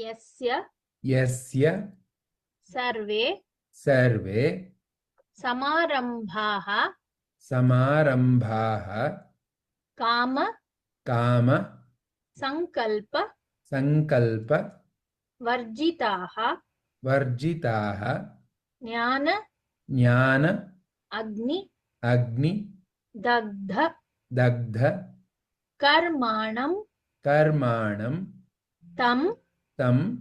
यस्य यस्य सर्वे सर्वे समारम्भाः समारम्भाः काम काम सङ्कल्प सङ्कल्प वर्जिताः वर्जिताः ज्ञान ज्ञान अग्नि अग्नि दग्ध दग्ध कर्माणं कर्माणं तं तम्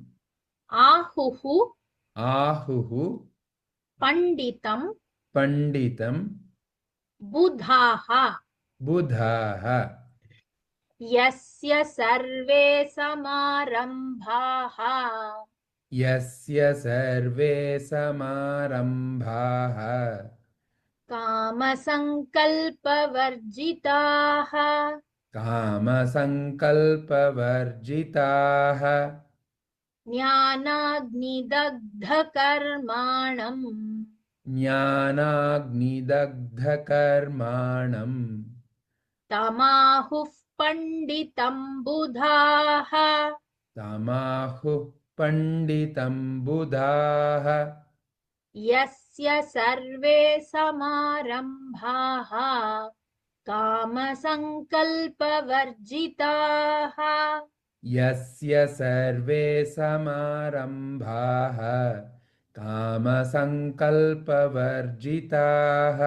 आहुः। आहुः। पण्डितं पण्डितं बुधाः। बुधाः। यस्य सर्वे समारम्भाः। यस्य सर्वे समारम्भाः। कामसङ्कल्पवर्जिताः। कामसङ्कल्पवर्जिताः ज्ञानाग्निदग्धकर्माणम्। ज्ञानाग्निदग्धकर्माणम्। तमाहुः पण्डितं बुधाः। तमाहुः पण्डितं बुधाः। यस्य सर्वे समारम्भाः कामसङ्कल्पवर्जिताः यस्य सर्वे समारम्भाः कामसङ्कल्पवर्जिताः।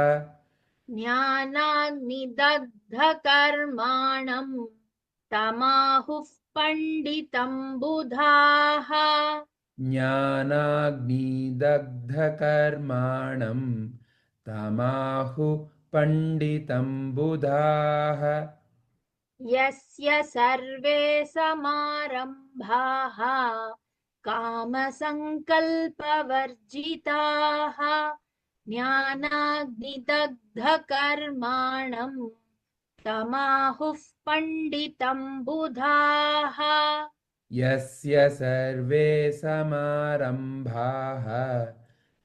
ज्ञानाग्निदग्धकर्माणम् तमाहुः पण्डितं बुधाः। ज्ञानाग्निदग्धकर्माणं तमाहुः पण्डितं बुधाः यस्य सर्वे समारम्भाः कामसङ्कल्पवर्जिताः ज्ञानाग्निदग्धकर्माणम् तमाहुः पण्डितं बुधाः। यस्य सर्वे समारम्भाः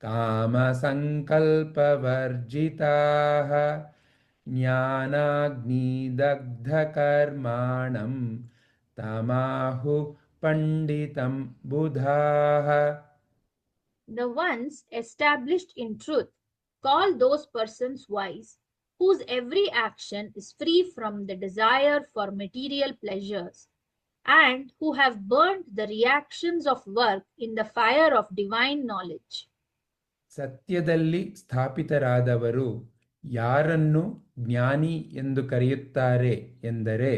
कामसङ्कल्पवर्जिताः ज्ञानाग्निदग्धकर्माणं तमाहुः पण्डितं बुधाः The ones established in truth call those persons wise, whose every action is free from the desire for material pleasures, and who have burnt the reactions of work in the fire of divine knowledge. ಸತ್ಯದಲ್ಲಿ ಸ್ಥಾಪಿತರಾದವರು ಯಾರನ್ನು ಜ್ಞಾನಿ ಎಂದು ಕರೆಯುತ್ತಾರೆ ಎಂದರೆ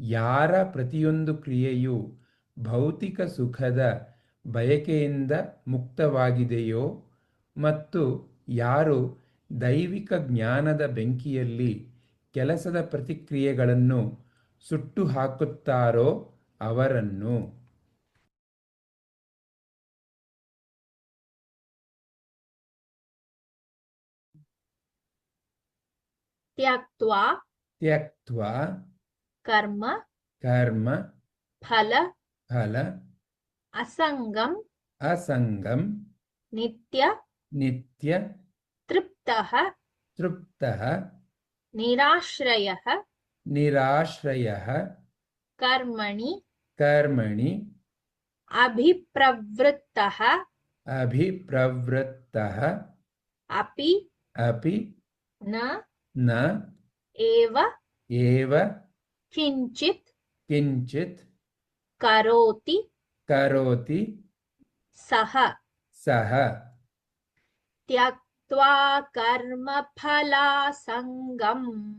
ಯಾರ ಪ್ರತಿಯೊಂದು ಕ್ರಿಯೆಯು ಭೌತಿಕ ಸುಖದ ಬಯಕೆಯಿಂದ ಮುಕ್ತವಾಗಿದೆಯೋ ಮತ್ತು ಯಾರು ದೈವಿಕ ಜ್ಞಾನದ ಬೆಂಕಿಯಲ್ಲಿ ಕೆಲಸದ ಪ್ರತಿಕ್ರಿಯೆಗಳನ್ನು ಸುಟ್ಟು ಹಾಕುತ್ತಾರೋ ಅವರನ್ನು. त्यक्त्वा त्यक्त्वा कर्म कर्म फल फल असंगम असंगम नित्य नित्य तृप्तः तृप्तः निराश्रयः निराश्रयः कर्मणि कर्मणि अभिप्रवृत्तः अभिप्रवृत्तः अपि अपि न न एव एव किञ्चित् किञ्चित् करोति करोति सः। सः। त्यक्त्वा कर्मफलासङ्गम्।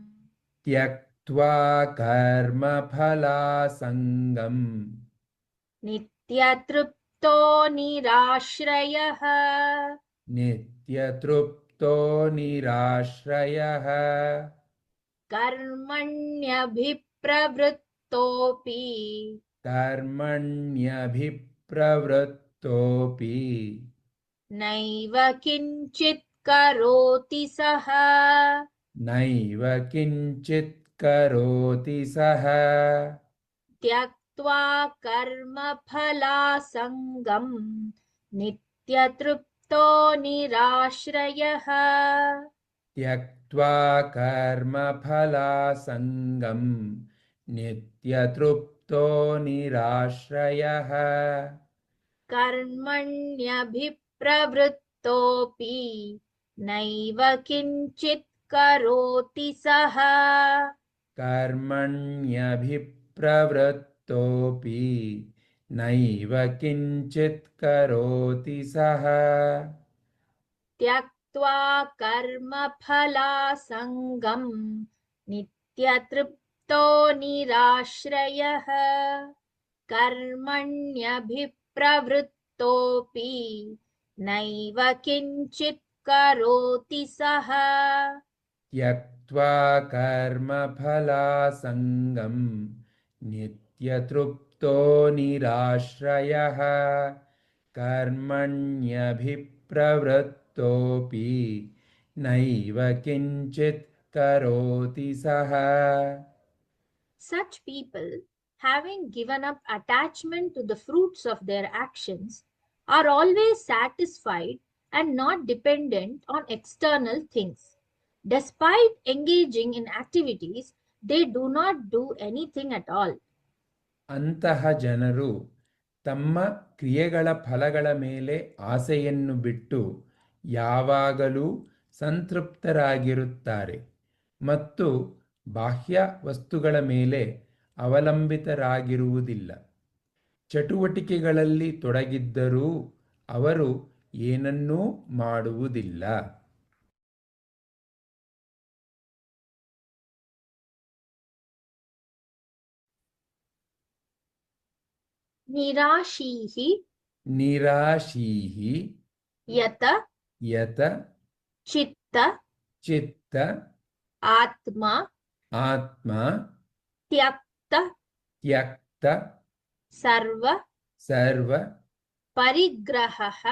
त्यक्त्वा कर्मफलासङ्गम्। नित्यतृप्तो निराश्रयः निराश्रयः। कर्मण्यभिप्रवृत्तोऽपि। कर्मण्यभिप्रवृत्तोऽपि। नैव किञ्चित् करोति सः। नैव किञ्चित् करोति सः। त्यक्त्वा कर्मफलासङ्गम् निराश्रयः त्यक्त्वा कर्मफलासङ्गम् नित्यतृप्तो निराश्रयः कर्मण्यभिप्रवृत्तोऽपि नैव किञ्चित् करोति सः। कर्मण्यभिप्रवृत्तोऽपि नैव किञ्चित् करोति सः। त्यक्त्वा कर्मफलासङ्गम् नित्यतृप्तो निराश्रयः। कर्मण्यभिप्रवृत्तोऽपि नैव किञ्चित् करोति सः। त्यक्त्वा कर्मफलासङ्गं नित्यतृप्तो निराश्रयः कर्मण्यभिप्रवृत्तोऽपि नैव किञ्चित् करोति सः Such people, having given up attachment to the fruits of their actions, are always satisfied and not dependent on external things. Despite engaging in activities, they do not do anything at all. ಅಂತಹ ಜನರು ತಮ್ಮ ಕ್ರಿಯೆಗಳ ಫಲಗಳ ಮೇಲೆ ಆಸೆಯನ್ನು ಬಿಟ್ಟು ಯಾವಾಗಲೂ ಸಂತೃಪ್ತರಾಗಿರುತ್ತಾರೆ ಮತ್ತು ಬಾಹ್ಯ ವಸ್ತುಗಳ ಮೇಲೆ ಅವಲಂಬಿತರಾಗಿರುವುದಿಲ್ಲ. ಚಟುವಟಿಕೆಗಳಲ್ಲಿ ತೊಡಗಿದ್ದರೂ ಅವರು ಏನನ್ನೂ ಮಾಡುವುದಿಲ್ಲ. निराशीः निराशीः यत यत चित्त चित्त आत्मा आत्मा त्यक्त त्यक्त सर्व सर्व परिग्रहः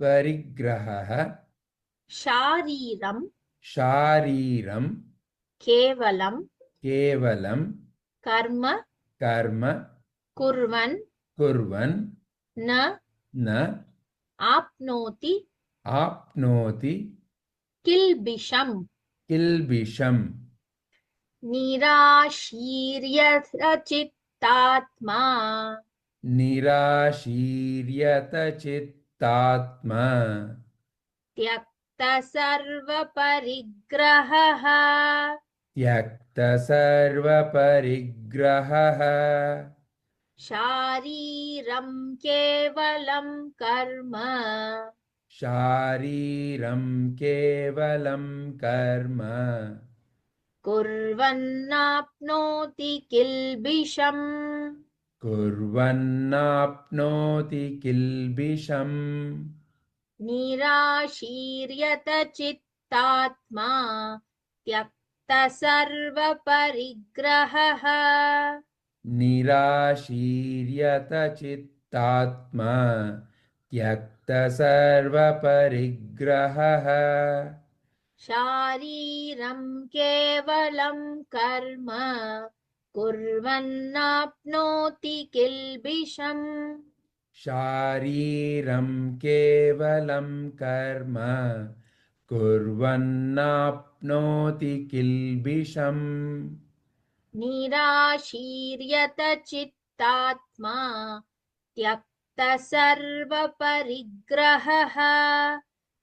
परिग्रहः शारीरं शारीरं केवलं केवलं कर्म कर्म कुर्वन् कुर्वन् न न आप्नोति आप्नोति किल्बिषम्। किल्बिषम्। निराशीर्यतचित्तात्मा। निराशीर्यतचित्तात्मा। त्यक्त सर्वपरिग्रहः त्यक्त सर्वपरिग्रहः शारीरं केवलं कर्म। शारीरं केवलं कर्म। कुर्वन्नाप्नोति किल्बिषम्। कुर्वन्नाप्नोति किल्बिषम्। निराशीर्यतचित्तात्मा त्यक्तसर्वपरिग्रहः निराशीर्यतचित्तात्मा त्यक्तसर्वपरिग्रहः। शारीरं केवलं कर्म कुर्वन्नाप्नोति किल्बिषम्। शारीरं केवलं कर्म कुर्वन्नाप्नोति किल्बिषम् निराशीर्यतचित्तात्मा त्यक्तसर्वपरिग्रहः।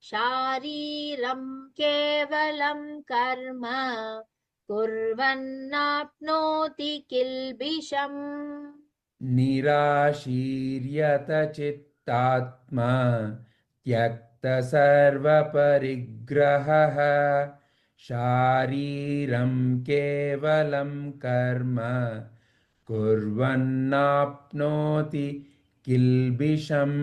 शारीरं केवलं कर्म कुर्वन्नाप्नोति किल्बिषम्। निराशीर्यतचित्तात्मा त्यक्तसर्वपरिग्रहः शारीरं केवलं कर्म कुर्वन्नाप्नोति किल्बिषम्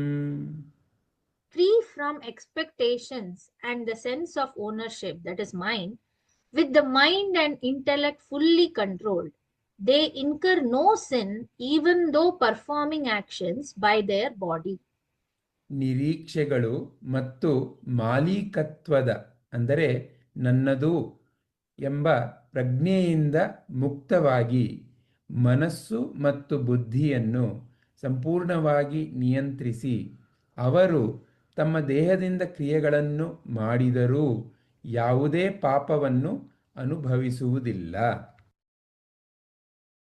free from expectations and the sense of ownership that is mine with the mind and intellect fully controlled they incur no sin even though performing actions by their body ನಿರೀಕ್ಷೆಗಳು ಮತ್ತು ಮಾಲೀಕತ್ವದ ಅಂದರೆ ನನ್ನದು ಎಂಬ ಪ್ರಜ್ಞೆಯಿಂದ ಮುಕ್ತವಾಗಿ ಮನಸ್ಸು ಮತ್ತು ಬುದ್ಧಿಯನ್ನು ಸಂಪೂರ್ಣವಾಗಿ ನಿಯಂತ್ರಿಸಿ. ಅವರು ತಮ್ಮ ದೇಹದಿಂದ ಕ್ರಿಯೆಗಳನ್ನು ಮಾಡಿದರೂ ಯಾವುದೇ ಪಾಪವನ್ನು ಅನುಭವಿಸುವುದಿಲ್ಲ.